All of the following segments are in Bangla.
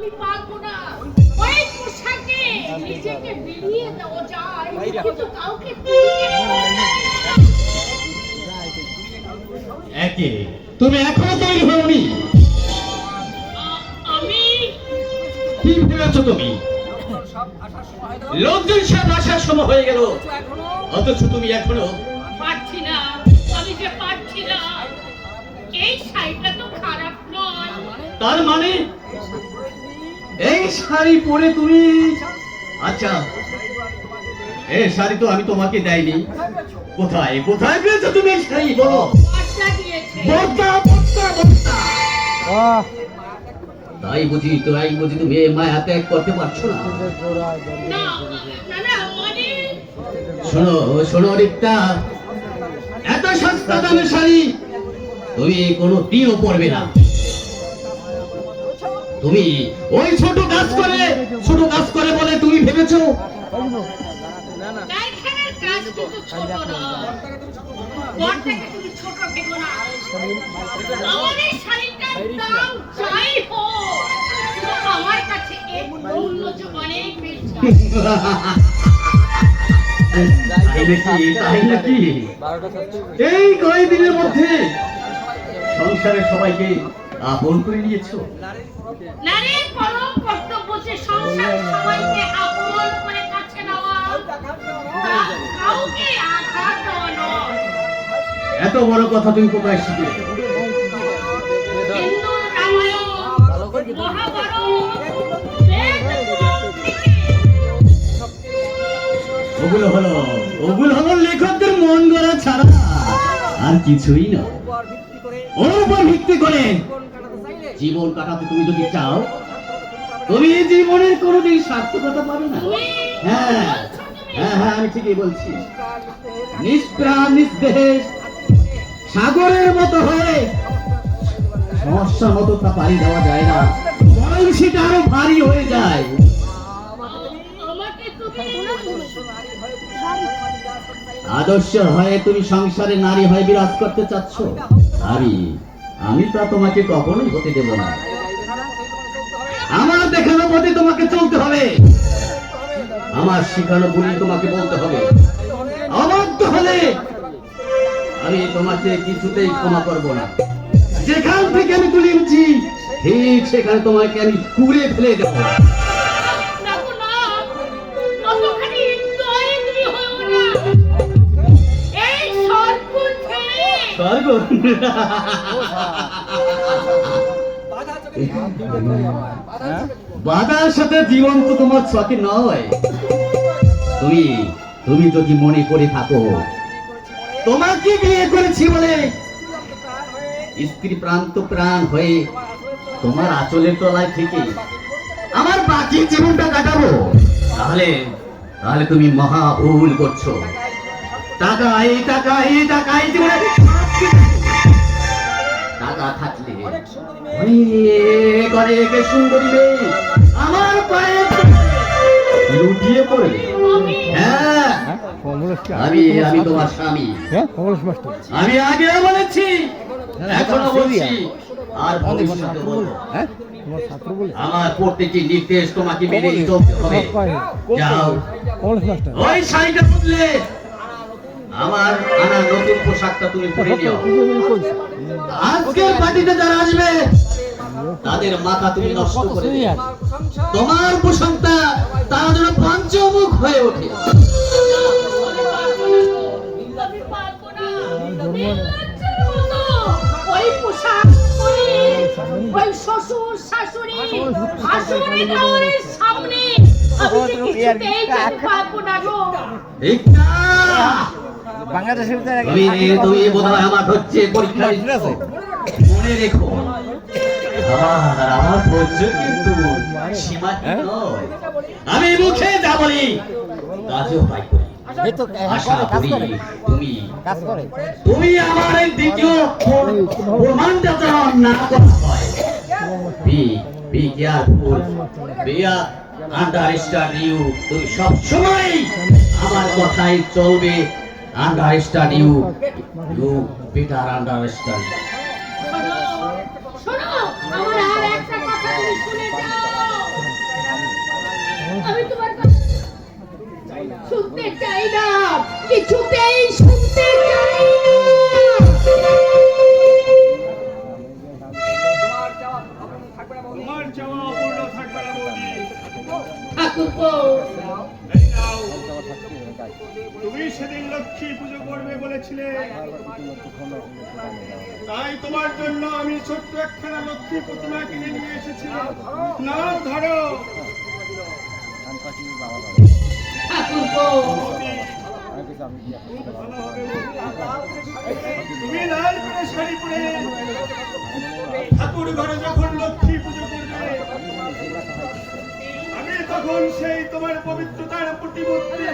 আমি পারব না। ওই পোশাকে নিজেকে বিলিয়ে দেওয়া যায় কিন্তু কাউকে একে। তুমি এখনও তৈরি হওনি। আমি কি ভেবেছো তুমি? লোকজন সব আসার সময় হয়ে গেল। অথচ তুমি এখনও পারছি না। আমি যে পারছি না। এই শাড়িটা তো খারাপ নয়। তার মানে এই শাড়ি পরে তুমি আচ্ছা। এই শাড়ি তো আমি তোমাকে দেয়নি কোথায়? কোথায় পেয়েছ তুমি এই শাড়ি? বলো। তাই বুঝি তাই বুঝি তুমি এই মায়া ত্যাগ করতে পারছ না। মানে শোনো শোনো রিক্তা এত সস্তা দামের শাড়ি তুমি কোনো দিনও পরবে না। তুমি ওই ছোট কাজ করে ছোট কাজ করে বলে তুমি ভেবেছো? কারখানার কাজ কিন্তু ছোট না বরটাকে তুমি ছোট ভেবো না। আমার এই শাড়িটার দাম যাই হোক কিন্তু আমার কাছে এর মূল্য যে অনেক বেশি। তাই নাকি? তাই নাকি? এই কয়েকদিনের মধ্যে সংসারের সবাইকে আপন করে নিয়েছো? নারীর পরম কর্তব্য যে সংসার সবাইকে আপন করে কাছে নেওয়া। কাউকে আঘাত দেওয়া এত বড় কথা তুমি কোথায় হিন্দু রামায়ণ থেকে ওগুলো হলো ওগুলো হলো লেখকদের মন গড়া ছাড়া আর কিছুই না ওর উপর ভিত্তি করে জীবন কাটাতে তুমি যদি চাও, তুমি জীবনের কোনোদিন সার্থকতা পাবে না। হ্যাঁ হ্যাঁ হ্যাঁ আমি ঠিকই বলছি। নিষ্প্রাণ নিস্দেশ সাগরের মতো হয়ে সমস্যা মতো তা পাড়ি দেওয়া যায় না। বরং সেটা আরও ভারী হয়ে যায়। আদর্শ হয়ে তুমি সংসারে নারী হয়ে বিরাজ করতে চাচ্ছ? আমি আমি তা তোমাকে কখনোই হতে দেব না। আমার দেখানো পথে তোমাকে চলতে হবে। আমার শিখানো গুলি তোমাকে বলতে হবে। অবাধ্য হলে আমি তোমাকে কিছুতেই ক্ষমা করব না। যেখান থেকে আমি তুলিমছি ঠিক সেখানে তোমাকে আমি কুড়ে ফেলে দেবো। স্বর্গ বাধার সাথে জীবন তো তোমার ছকে নয়। তুমি তুমি যদি মনে করে থাকো, তোমাকে বিয়ে করেছি বলে স্ত্রী প্রান্ত প্রাণ হয়ে তোমার আঁচলের তলায় থেকে আমার বাকি জীবনটা কাটাবো। তাহলে তাহলে তুমি মহা ভুল করছ। টাকা এই টাকা এই টাকা এই জীবনে। টাকা থাকলে অনেক অনেক সুন্দরী মেয়ে? আমার পায়ে লুটিয়ে আমি। হ্যাঁ। আমি আমি তোমার স্বামী। হ্যাঁ আমি আগে বলেছি এখনও বলছি। আর। ভবিষ্যতে বলব। হ্যাঁ তোমার ছাত্র বলে। আমার প্রত্যেকটি নির্দেশ তোমাকে মেনেই চলতে হবে। যাও। ওই শাড়িটা বদলে আমার আনা নতুন পোশাকটা তুমি পরে নিও। আজকে পার্টিতে যারা আসবে তাদের মাথা তুমি নষ্ট করে দিও। তোমার প্রশংসা তারা যেন পঞ্চমুখ হয়ে ওঠে। ওই পোশাক ওই শ্বশুর শাশুড়ি শাশুড়ি দেওয়ারের সামনে। আমি কিছুতেই যেতে পারব না গো। একটা বাংলাদেশের ভিতরে তুমি তুমি বোধহয় আমার হচ্ছে পরীক্ষা মনে রেখো। আমার আমার কিন্তু সীমা নয়। আমি মুখে যা বলি কাজেও তাই করি। এই তো আশা কাজ করি করে তুমি তুমি আমার এই দ্বিতীয় প্রমাণটা যেন না করা হয়। Be be careful be understand you তুমি সব আমার কথাই চলবে। understand you you better understand শুনতে চাই না কিছুতেই শুনতে চাই লক্ষ্মী প্রতিমা কিনে নিয়ে এসেছিল। না, ধরো। ঠাকুর ঘরে যখন লক্ষ্মী পুজো করবে, আমি তখন সেই তোমার পবিত্রতার প্রতিমূর্তি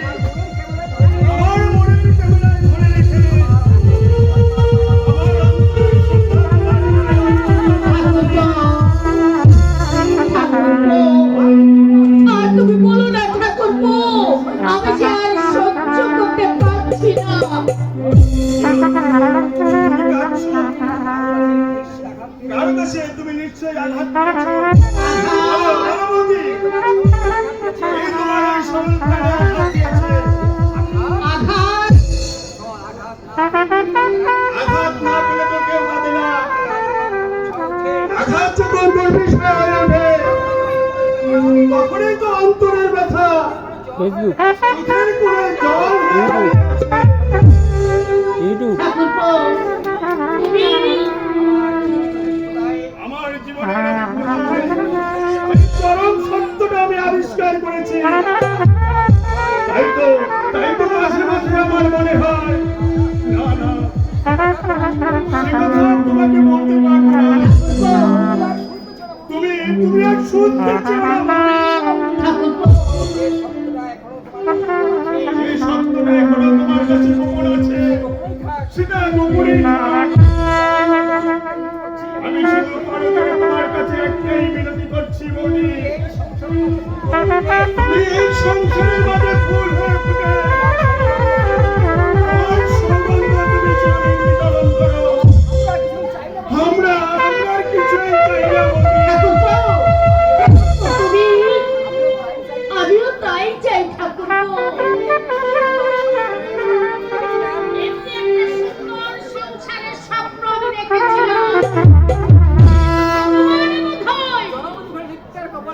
ফেসবুক। ইউটিউব। আমার চরম সত্যটা আমি আবিষ্কার করেছি। তাই তো তাই তো মাঝে মাঝে আমার মনে হয়। তোমাকে বলতে পারব তুমি তুমি আর শুনতে চাও আমি শুধু তোমার কাছে একটাই বিনতি করছি বলি সংসারে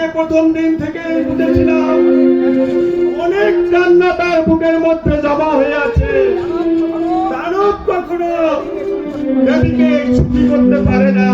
থেকে প্রথম দিন থেকে উঠেছিলাম, অনেক কান্না তার বুকের মধ্যে জমা হয়ে আছে। তারও কখনো দেবীকে ছুটি করতে পারে না।